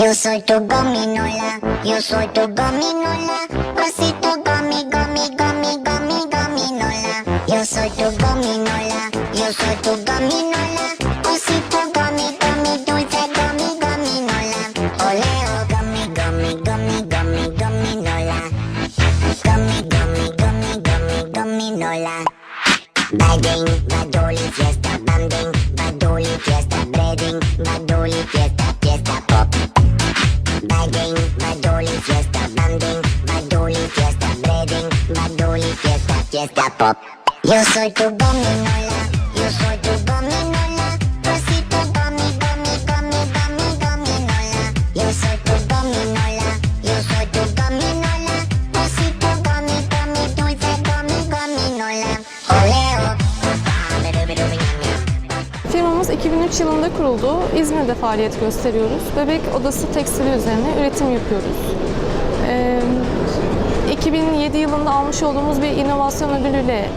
Yo soy tu gominola, yo soy tu gominola, osito gomi, gomi, gomi, gomi, gominola. Yo soy tu gominola, yo soy tu gominola, osito gomi, gomi, dulce gomi, gominola. Oleo gomi, gomi, gomi, gomi, gominola. Gomi, gomi, gomi, gomi, gominola. Bading, badoli, fiesta, banding, badoli, fiesta, breading, badoli, fiesta, fiesta, pop. Yo soy tu gominola, yo soy tu gominola, osito gomi, gomi, gomi, gomi, gominola. Yo soy tu gominola, yo soy tu gominola, osito gomi, gomi, dulce gomi, gominola. Oleo. Firmamız 2003 yılında kuruldu. İzmir'de faaliyet gösteriyoruz. Bebek odası tekstili üzerine üretim yapıyoruz. Ee, 2007 yılında almış olduğumuz bir inovasyon ödülüyle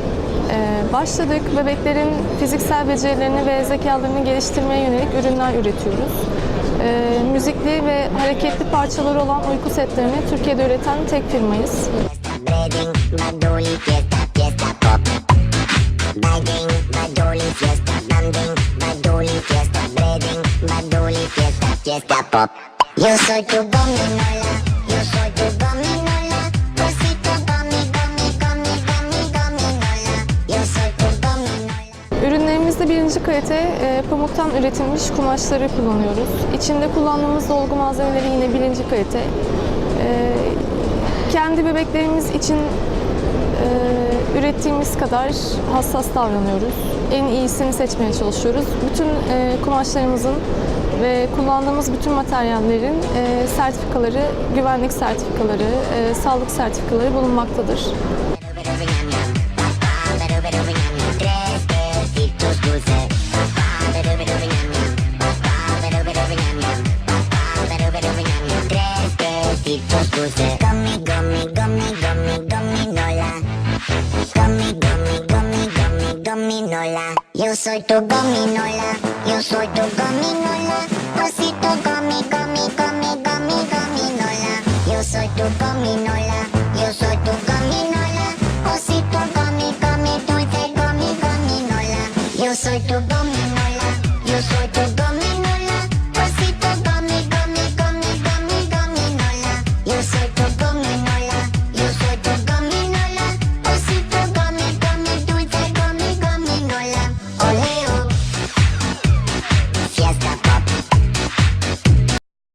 e, başladık. Bebeklerin fiziksel becerilerini ve zekalarını geliştirmeye yönelik ürünler üretiyoruz. Ee, müzikli ve hareketli parçaları olan uyku setlerini Türkiye'de üreten tek firmayız. Yo soy tu gominola, yo soy tu gominola, Ürünlerimizde birinci kalite e, pamuktan üretilmiş kumaşları kullanıyoruz. İçinde kullandığımız dolgu malzemeleri yine birinci kalite. E, kendi bebeklerimiz için e, ürettiğimiz kadar hassas davranıyoruz. En iyisini seçmeye çalışıyoruz. Bütün e, kumaşlarımızın ve kullandığımız bütün materyallerin e, sertifikaları, güvenlik sertifikaları, e, sağlık sertifikaları bulunmaktadır. gominola, yo soy tu gominola, yo soy tu gominola, osito gomi, gomi, gomi, gomi, gominola, yo soy tu gominola.